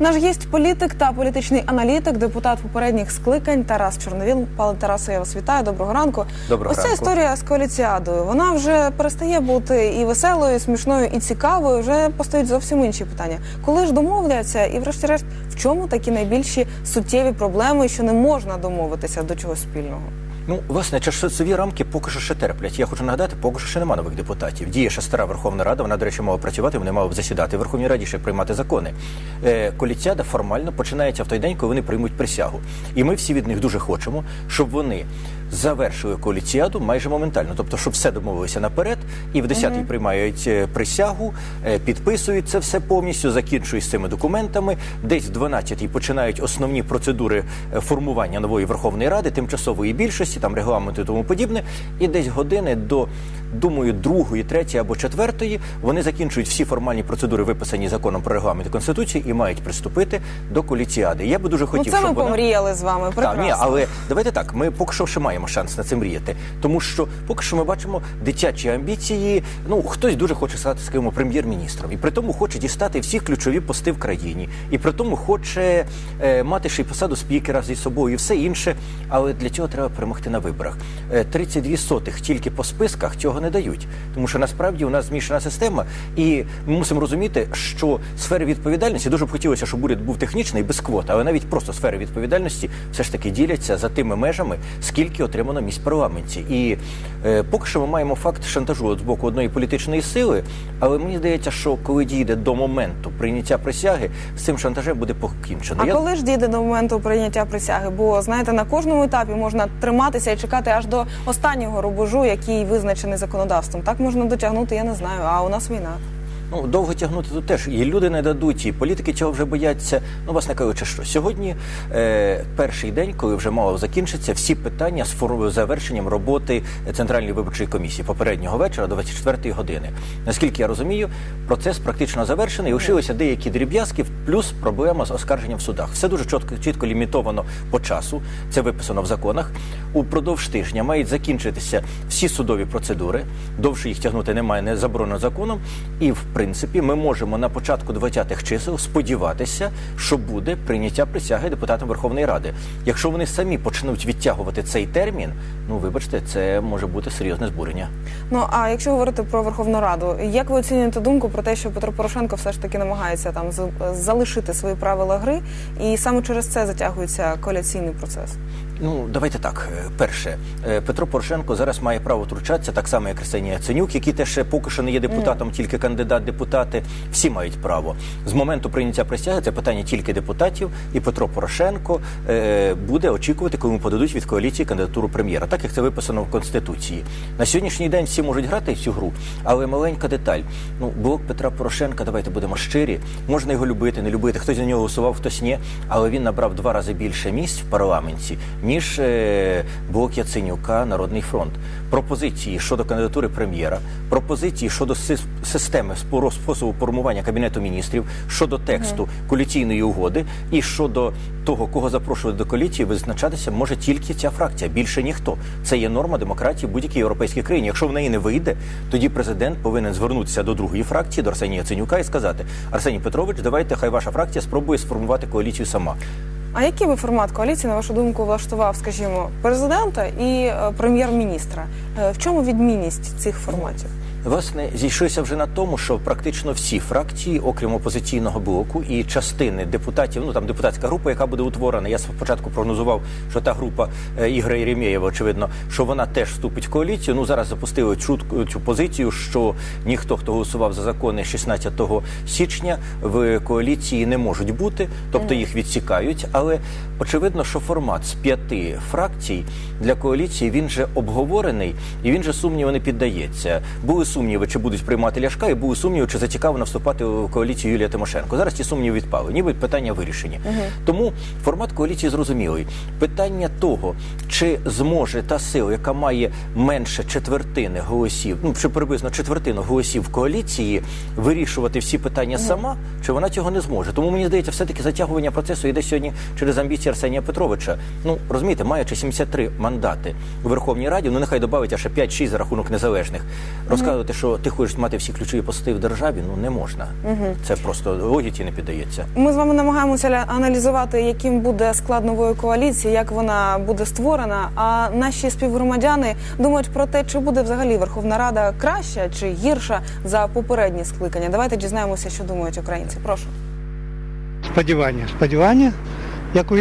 Наш гість політик та політичний аналітик, депутат попередніх скликань Тарас Чорновіл. Пане Тарасе, я вас вітаю. Доброго ранку. Доброго Ось ця ранку. історія з коаліціадою. Вона вже перестає бути і веселою, і смішною, і цікавою. Вже постають зовсім інші питання. Коли ж домовляться, і врешті-решт, в чому такі найбільші суттєві проблеми, що не можна домовитися до чогось спільного? Ну, власне, часові рамки поки що ще терплять. Я хочу нагадати, поки що ще нема нових депутатів. Діє ще стара Верховна Рада. Вона, до речі, мала працювати. Вони мали б засідати в Верховній Раді ще приймати закони. Коліціада формально починається в той день, коли вони приймуть присягу. І ми всі від них дуже хочемо, щоб вони завершили коаліціаду майже моментально. Тобто, щоб все домовилися наперед, і в 10-й приймають е, присягу, е, підписують це все повністю, закінчують з цими документами. Десь в 12-й починають основні процедури е, формування нової Верховної Ради, тимчасової більшості, там регламенту і тому подібне. І десь години до, думаю, другої, третьої або четвертої вони закінчують всі формальні процедури, виписані законом про регламент конституції, і мають приступити до коаліціади. Я би дуже хотів, ну це ми щоб вона... помріяли з вами. Прекрасно. Так, ні, але давайте так. Ми поки що ще маємо шанс на це мріяти, тому що поки що ми бачимо дитячі амбіції. Ну хтось дуже хоче стати скажімо, прем'єр-міністром, і при тому хоче дістати всі ключові пости в країні, і при тому хоче е, мати ще й посаду спікера зі собою, і все інше. Але для цього треба перемогти на виборах. Е, 32 сотих тільки по списках цього не дають, тому що насправді у нас змішана система, і ми мусимо розуміти, що сфери відповідальності дуже б хотілося, щоб уряд був технічний без квот, але навіть просто сфери відповідальності все ж таки діляться за тими межами, скільки отримано місць в парламенті. І е, поки що ми маємо факт шантажу з боку одної політичної сили, але мені здається, що коли дійде до моменту прийняття присяги, з цим шантажем буде покінчено. А Я- коли ж дійде до моменту прийняття присяги? Бо знаєте, на кожному етапі можна триматися і чекати аж до останнього рубежу, який визначений законодавством. Так можна дотягнути, я не знаю. А у нас війна. Ну, довго тягнути тут теж і люди не дадуть, і політики цього вже бояться. Ну, власне кажучи, що сьогодні е, перший день, коли вже мало закінчиться, всі питання з завершенням роботи Центральної виборчої комісії попереднього вечора до 24-ї години. Наскільки я розумію, процес практично завершений. і Лишилися деякі дріб'язки, плюс проблема з оскарженням в судах. Все дуже чітко, чітко лімітовано по часу. Це виписано в законах. Упродовж тижня мають закінчитися всі судові процедури. Довше їх тягнути немає, не заборонено законом. І в принципі, ми можемо на початку 20-х чисел сподіватися, що буде прийняття присяги депутатам Верховної Ради. Якщо вони самі почнуть відтягувати цей термін, ну вибачте, це може бути серйозне збурення. Ну а якщо говорити про Верховну Раду, як ви оцінюєте думку про те, що Петро Порошенко все ж таки намагається там залишити свої правила гри, і саме через це затягується коаліційний процес? Ну, давайте так. Перше, е, Петро Порошенко зараз має право втручатися, так само як Ксенія Яценюк, який теж поки що не є депутатом, тільки кандидат депутати. Всі мають право. З моменту прийняття присяги це питання тільки депутатів, і Петро Порошенко е, буде очікувати, коли подадуть від коаліції кандидатуру прем'єра, так як це виписано в конституції. На сьогоднішній день всі можуть грати в цю гру, але маленька деталь. Ну, блок Петра Порошенка, давайте будемо щирі. Можна його любити, не любити. Хтось за нього голосував, хтось ні. Але він набрав два рази більше місць в парламенті, ніж е, блок Яценюка, Народний фронт. Пропозиції щодо кандидатури прем'єра, пропозиції щодо сис- системи споро- способу формування кабінету міністрів, щодо тексту коаліційної угоди і щодо того, кого запрошувати до коаліції, визначатися може тільки ця фракція. Більше ніхто. Це є норма демократії в будь-якій європейській країні. Якщо в неї не вийде, тоді президент повинен звернутися до другої фракції, до Арсенія Яценюка, і сказати: Арсеній Петрович, давайте хай ваша фракція спробує сформувати коаліцію сама. А який би формат коаліції, на вашу думку, влаштував, скажімо, президента і е, прем'єр-міністра? Е, в чому відмінність цих форматів? Власне, зійшлися вже на тому, що практично всі фракції, окрім опозиційного блоку і частини депутатів, ну там депутатська група, яка буде утворена. Я спочатку прогнозував, що та група е, Ігоря Єремєєва, очевидно, що вона теж вступить в коаліцію. Ну зараз запустили чутку цю позицію, що ніхто, хто голосував за закони 16 січня, в коаліції не можуть бути, тобто їх відсікають. Але очевидно, що формат з п'яти фракцій для коаліції він же обговорений і він же сумніву не піддається. Були сумніви, чи будуть приймати Ляшка, і були сумніви, чи зацікавлено вступати у коаліцію Юлія Тимошенко. Зараз ці сумніви відпали, ніби питання вирішені. Тому формат коаліції зрозумілий. Питання того, чи зможе та сила, яка має менше четвертини голосів, ну чи приблизно четвертину голосів коаліції, вирішувати всі питання сама, чи вона цього не зможе. Тому мені здається, все таки затягування процесу йде сьогодні через амбіції Арсенія Петровича. Ну розумієте, маючи 73 мандати у Верховній Раді, ну нехай додавить аж 5-6 за рахунок незалежних. Розказувати розказувати, що ти хочеш мати всі ключові пости в державі, ну не можна. Це просто логіці не піддається. Ми з вами намагаємося аналізувати, яким буде склад нової коаліції, як вона буде створена. А наші співгромадяни думають про те, чи буде взагалі Верховна Рада краща чи гірша за попередні скликання. Давайте дізнаємося, що думають українці. Прошу. сподівання. Сподівання, як у